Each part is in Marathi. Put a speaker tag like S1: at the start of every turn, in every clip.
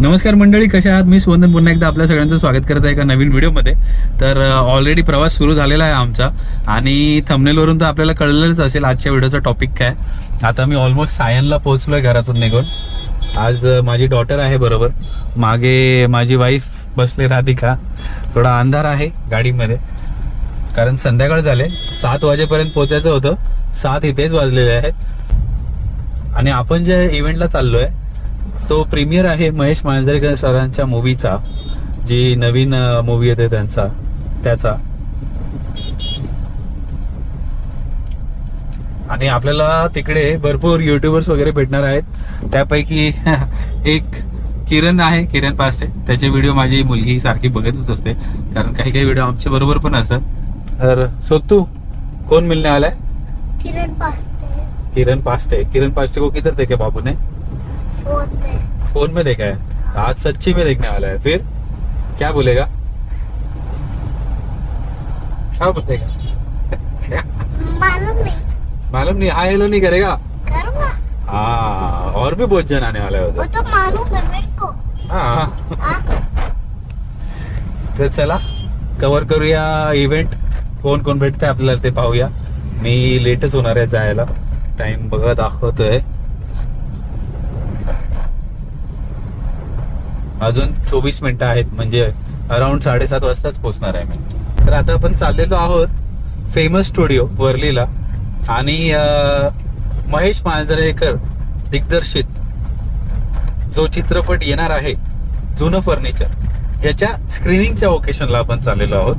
S1: नमस्कार मंडळी कशा आहात? मी स्वंदन. पुन्हा एकदा आपल्या सगळ्यांचं स्वागत करत आहे एका नवीन व्हिडिओमध्ये. तर ऑलरेडी प्रवास सुरू झालेला आहे आमचा. आणि थंबनेलवरून तर आपल्याला कळलेलंच असेल आजच्या व्हिडिओचा टॉपिक काय. आता मी ऑलमोस्ट सायनला पोहोचलोय घरातून निघून. आज माझी डॉटर आहे बरोबर. मागे माझी वाईफ बसले राधिका. थोडा अंधार आहे गाडीमध्ये. कारण संध्याकाळ झाले. सात वाजेपर्यंत पोहोचायचं होतं. सात इथेच वाजलेले आहेत. आणि आपण जे इव्हेंटला चाललोय तो प्रीमियर आहे महेश मांजरेकर सरांच्या मूवीचा जी नवीन मूवी येते त्यांचा त्याचा. आणि आपल्याला तिकडे भरपूर युट्यूबर्स वगैरे भेटणार आहेत. त्यापैकी एक किरण आहे किरण पास्टे त्याचे व्हिडिओ माझी मुलगी सारखी बघतच असते. कारण काही काही व्हिडिओ आमच्या बरोबर पण असतात. तर सोतू कोण मिळणे आलाय
S2: किरण पास्ते
S1: किरण पास्टे. किरण पास्टे को किधर देखे बाबू ने?
S2: फोन पे.
S1: फोन में देखा है. आज सच्ची में देखने वाला है. फिर? क्या बोलेगा? क्या बोलेगा?
S2: मालूम नहीं.
S1: मालूम नहीं. हाय हेलो नहीं करेगा?
S2: करूँगा.
S1: हाँ और भी बहुत जन आने वाले
S2: वो
S1: होते
S2: तो मालूम है मेरे को.
S1: हाँ.
S2: हाँ.
S1: तर चला कव्हर करूया इव्हेंट कोण कोण भेटते आपल्याला ते पाहूया. मी लेटच होणार आहे जायला. टाइम बघा दाखवतोय. अजून चोवीस मिनिटं आहेत म्हणजे अराउंड साडेसात वाजताच पोहोचणार आहे मी. तर आता आपण चाललेलो आहोत फेमस स्टुडिओ वर्लीला. आणि महेश मांजरेकर दिग्दर्शित जो चित्रपट येणार आहे जुनं फर्निचर याच्या स्क्रीनिंगच्या ओकेशनला आपण चाललेलो आहोत.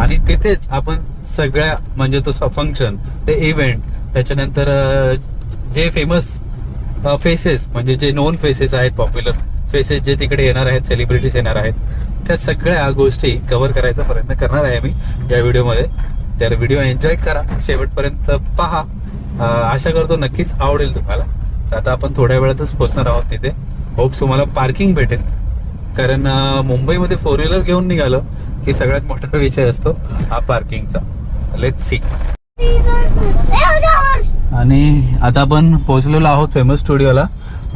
S1: आणि तिथेच आपण सगळ्या म्हणजे तो फंक्शन ते इव्हेंट त्याच्यानंतर जे फेमस फेसेस म्हणजे जे नोन फेसेस आहेत पॉप्युलर फेसेस जे तिकडे येणार आहेत सेलिब्रिटीज येणार आहेत त्या सगळ्या गोष्टी कव्हर करायचा प्रयत्न करणार आहे मी या व्हिडिओमध्ये. तर व्हिडिओ एन्जॉय करा. शेवटपर्यंत पहा. आशा करतो नक्कीच आवडेल तुम्हाला. तर आता आपण थोड्या वेळातच पोहोचणार आहोत तिथे. होप्स तुम्हाला पार्किंग भेटेल. कारण मुंबईमध्ये फोर व्हीलर घेऊन निघालं की सगळ्यात मोठा विषय असतो हा पार्किंगचा लेट सी आणि आता आपण पोहोचलेलो आहोत फेमस स्टुडिओला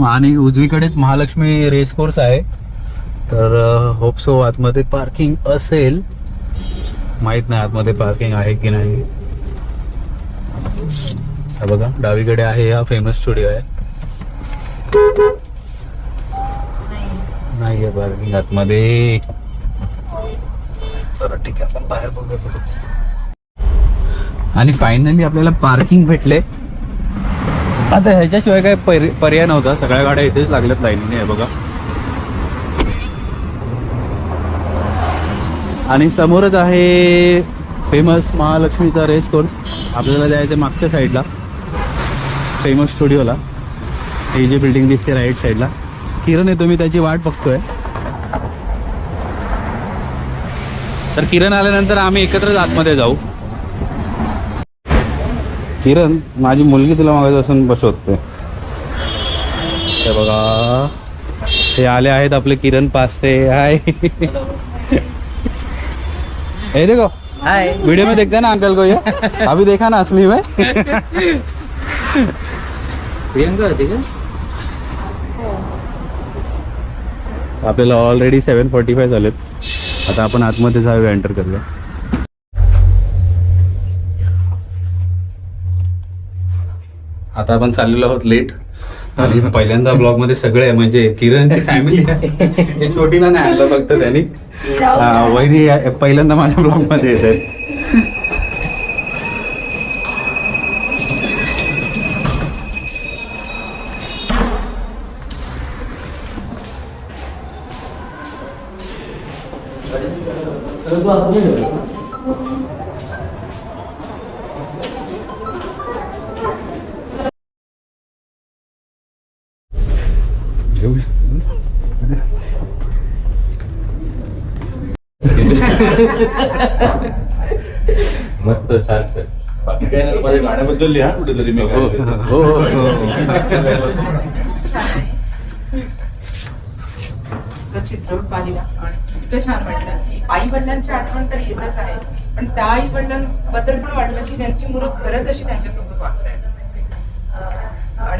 S1: आणि उजवीकडेच महालक्ष्मी रेस कोर्स आहे. तर होप सो आतमध्ये पार्किंग असेल. माहीत नाही आतमध्ये पार्किंग आहे की नाही. बघा डावीकडे आहे हा फेमस स्टुडिओ आहे. नाही आहे पार्किंग आतमध्ये. चला ठीक आहे आपण बाहेर बघूया आणि फायनली आपल्याला पार्किंग भेटले. आता ह्याच्याशिवाय काय पर्याय नव्हता. सगळ्या गाड्या इथेच लागल्यात लाईनीने आहे बघा. आणि समोरच आहे फेमस महालक्ष्मीचा रेस कोर्स आपल्याला जायचं मागच्या साईडला फेमस स्टुडिओला ही जी बिल्डिंग दिसते राईट साईडला किरण येतो मी त्याची वाट बघतोय. तर किरण आल्यानंतर आम्ही एकत्रच आतमध्ये जाऊ. किरण माझी मुलगी तुला मागायचं बसवते हे बघा. हे आले आहेत आपले किरण पास्टे हाय. हे देखो.
S3: हाय.
S1: वीडियो में देखते हैं ना अंकल को ये. अभी देखा ना असली में?
S3: प्रियंका होती का
S1: आपल्याला ऑलरेडी सेवन फोर्टी फाय झालेत. आता आपण आतमध्ये जाऊया एंटर करूया. आता आपण चाललेलो आहोत लेट आणि पहिल्यांदा ब्लॉगमध्ये सगळे म्हणजे किरणची फॅमिली हे छोटीला नाही आणलं फक्त त्यांनी. हा, वहिनी पहिल्यांदा माझ्या ब्लॉगमध्ये येत आहेत.
S3: मस्त शार्प
S4: बाकी काय नाही माझ्या गाण्याबद्दल लिहा कुठेतरी मी
S1: हो हो हो,
S5: असं चित्रपट पाहिला आणि इतकं छान वाटलं की आई वडिलांची आठवण तर येतच आहे. पण त्या आई वडिलांबद्दल पण वाटलं की त्यांची मुलं खरंच अशी त्यांच्यासोबत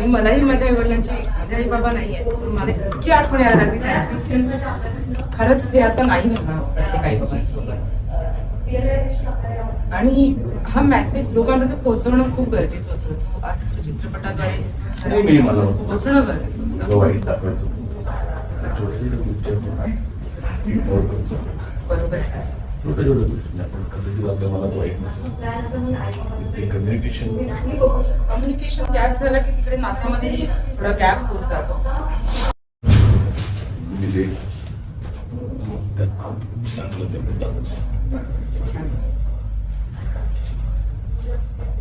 S5: आणि मलाही माझ्या आई वडिलांची माझे आई बाबा नाही आहेत मला इतकी आठवण यायला लागली त्यांची खरंच हे असं नाही प्रत्येक आई बाबांसोबत आणि हा मेसेज लोकांपर्यंत पोहोचवणं खूप गरजेचं होतं. आज तुमच्या चित्रपटाद्वारे पोहोचणं गरजेचं. बरोबर आहे.
S4: छोट्या छोट्या गोष्टी आपण वाईट नसतं ते कम्युनिकेशन
S5: कम्युनिकेशन गॅप झाला की तिकडे नात्यामध्येही थोडा गॅप होत जातो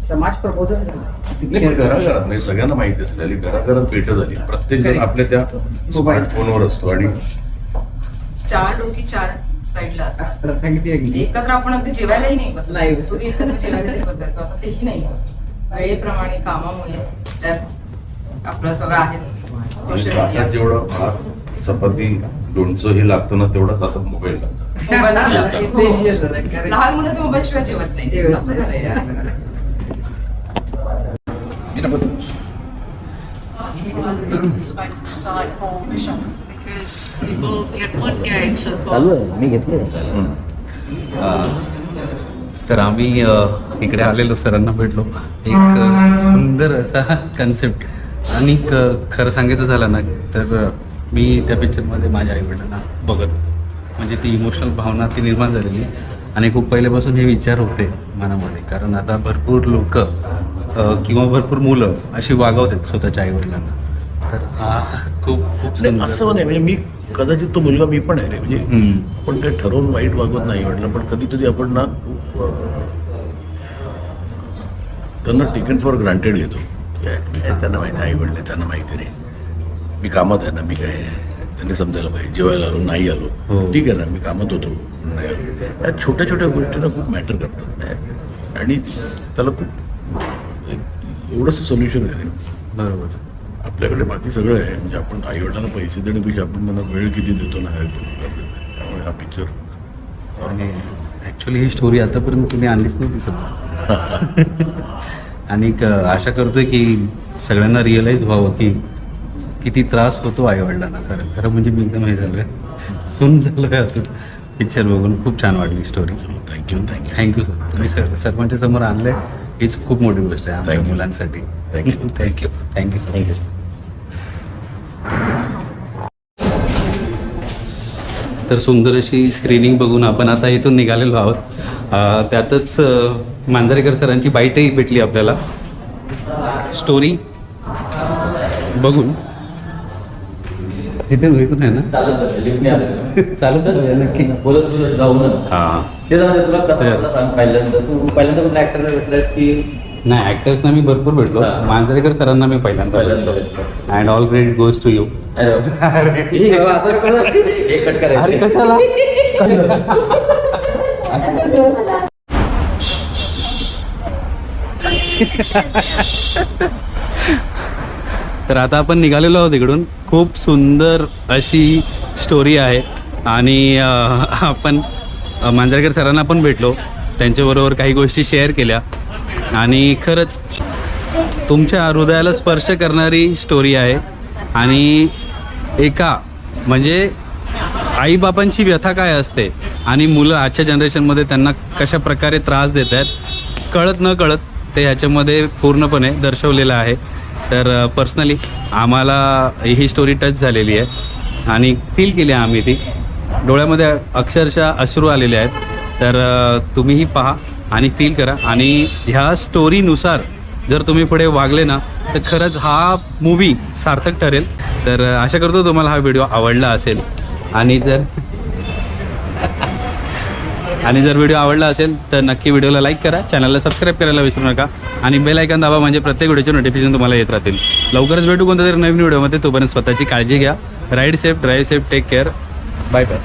S3: समाज प्रबोधन झालं
S4: नाही घराघरात म्हणजे सगळ्यांना माहिती असलेली घराघरात भेट झाली प्रत्येक जण आपल्या त्या
S3: मोबाईल.
S4: फोनवर असतो आणि
S5: चार डोकी चार साईडला असतात.
S3: अगदी
S5: एकत्र आपण अगदी जेवायलाही नाही बसत.
S3: नाही बसत.
S5: पूर्वी एकत्र जेवायला तरी बसायचो. आता तेही नाही. वेळेप्रमाणे कामामुळे त्यात आपलं सगळं आहेच. सोशल मीडिया
S4: जेवढं चपाती लोणचं हे लागतं ना तेवढंच आता मोबाईल.
S5: लहान मुलं तर मोबाईल शिवाय जेवत नाही. असं झालंय. यार.
S6: space aside for Bishop because people one game so far.
S3: चालू. आहे मी घेतलं
S1: तर आम्ही इकडे आलेलो सरांना भेटलो. एक सुंदर असा कन्सेप्ट आणि खरं सांगायचं झालं ना तर मी त्या पिक्चरमध्ये माझ्या आईवडिलांना बघत होतो म्हणजे ती इमोशनल भावना ती निर्माण झालेली. आणि खूप पहिल्यापासून हे विचार होते मनामध्ये. कारण आता भरपूर लोक किंवा भरपूर मुलं अशी वागवतात स्वतःच्या आईवडिलांना तर हा खूप खूप
S7: नाही
S1: सुंदर.
S7: असं नाही म्हणजे मी कदाचित तो मुलगा मी पण आहे रे म्हणजे
S1: हम्म.
S7: आपण काही ठरवून वाईट वागवत नाही म्हटलं पण कधी कधी आपण ना त्यांना टेकन फॉर ग्रांटेड घेतो त्यांना माहिती आई वडले त्यांना माहिती नाही मी कामात आहे ना मी काय त्यांनी समजायला पाहिजे जेवायला आलो नाही आलो
S1: हो.
S7: ठीक आहे ना मी कामात होतो नाही आलो या छोट्या छोट्या गोष्टींना खूप मॅटर करतात? आणि त्याला खूप एक एवढंसं सोल्युशन आहे. रे.
S1: बरोबर.
S7: आपल्याकडे बाकी सगळं आहे. म्हणजे आपण आईवडिलांना पैसे देण्यापेक्षा आपण त्यांना वेळ किती देतो ना हे आहे. त्यामुळे हा पिक्चर
S1: आणि ॲक्च्युली ही स्टोरी आतापर्यंत तुम्ही आणलीच नव्हती समोर आणि क- आशा करतोय की सगळ्यांना रिअलाईज व्हावं की किती त्रास होतो आईवडिलांना खरं खरं म्हणजे मी एकदम हे झालं सुन झालं आतून पिक्चर बघून. खूप छान वाटली story
S7: thank you thank you
S1: thank you sir तुम्ही सर सर्वांच्या समोर आणलंय. हीच खूप मोठी गोष्ट आहे आमच्या
S7: Thank you.
S1: मुलांसाठी.
S7: Thank you.
S1: Thank you thank you sir thank you तर सुंदर अशी स्क्रीनिंग बघून आपण आता इथून निघालेलो आहोत. अं, त्यातच अं, मांजरेकर सरांची बाईटही भेटली आपल्याला. स्टोरी बघून. इथून इथून आहे ना?
S3: चालत
S1: आहे नक्की.
S3: बोलत बोलत जाऊ ना.
S1: हां.
S3: ते जाऊ दे, तुला
S1: तर-
S3: कसं मला सांग पहिल्यांदा. तू पहिल्यांदा कुठल्या ऍक्टरला भेटलास की?
S1: नाही ॲक्टर्सना मी भरपूर भेटलो.
S3: हा.
S1: मांजरेकर सरांना मी पहिल्यांदा
S3: पहिल्यांदा
S1: भेटलो. And all credit goes to you
S3: हे असं कसं? हे
S1: तर आता आपण निघालेलो आहोत इकडून. खूप सुंदर अशी स्टोरी आहे. आणि आपण मांजरेकर सरांना पण भेटलो. त्यांच्याबरोबर काही गोष्टी शेअर केल्या. आणि खरंच तुमच्या हृदयाला स्पर्श करणारी स्टोरी आहे. आणि एका म्हणजे आईबापांची व्यथा काय असते आणि मुलं आजच्या जनरेशनमध्ये त्यांना कशा प्रकारे त्रास देत आहेत कळत न कळत ते ह्याच्यामध्ये पूर्णपणे दर्शवलेलं आहे. तर पर्सनली आम्हाला ही स्टोरी टच झालेली आहे. आणि फील केली आम्ही ती. डोळ्यामध्ये अक्षरशः अश्रू आलेले आहेत. तर तुम्हीही पहा आणि फील करा. आणि ह्या स्टोरीनुसार जर तुम्ही पुढे वागले ना तर खरंच हा मूवी सार्थक ठरेल. तर आशा करतो तुम्हाला हा व्हिडिओ आवडला असेल. आणि जर आणि जर व्हिडिओ आवडला असेल तर नक्की व्हिडिओला लाईक करा. चॅनलला सबस्क्राईब करायला विसरू नका. आणि बेल आयकॉन दाबा म्हणजे प्रत्येक व्हिडिओचे नोटिफिकेशन तुम्हाला येत राहतील. लवकरच भेटू कोणत्या तरी नवीन व्हिडिओमध्ये तोपर्यंत स्वतःची काळजी घ्या. Ride safe drive safe take care Bye bye.